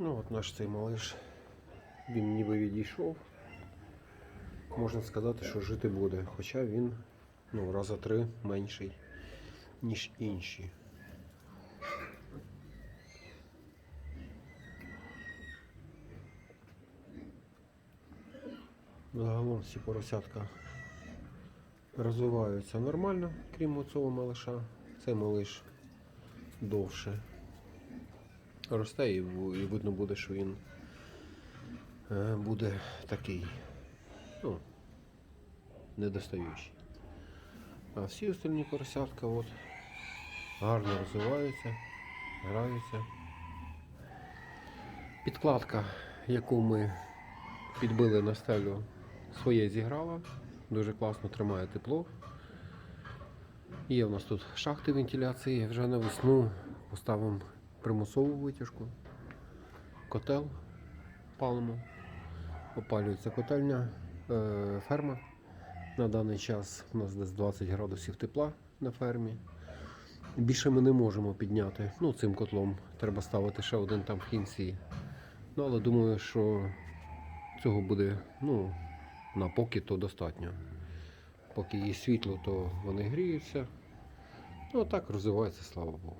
Ну от наш цей малиш, він ніби відійшов. Можна сказати, що жити буде, хоча він ну, раза три менший, ніж інші. Загалом всі поросятка розвиваються нормально, крім цього малиша. Цей малиш довше росте і, видно буде, що він е, буде такий, ну, недостаючий. А всі остальні поросятка от, гарно розвиваються, граються. Підкладка, яку ми підбили на стелю, своє зіграла. Дуже класно тримає тепло. Є у нас тут шахти вентиляції. Вже на весну поставимо примусову витяжку. Котел палимо. Опалюється котельня, е, ферма. На даний час у нас десь 20 градусів тепла на фермі. Більше ми не можемо підняти. Ну, цим котлом треба ставити ще один там в кінці. Ну, але думаю, що цього буде ну, на поки то достатньо. Поки є світло, то вони гріються. Ну, а так розвивається, слава Богу.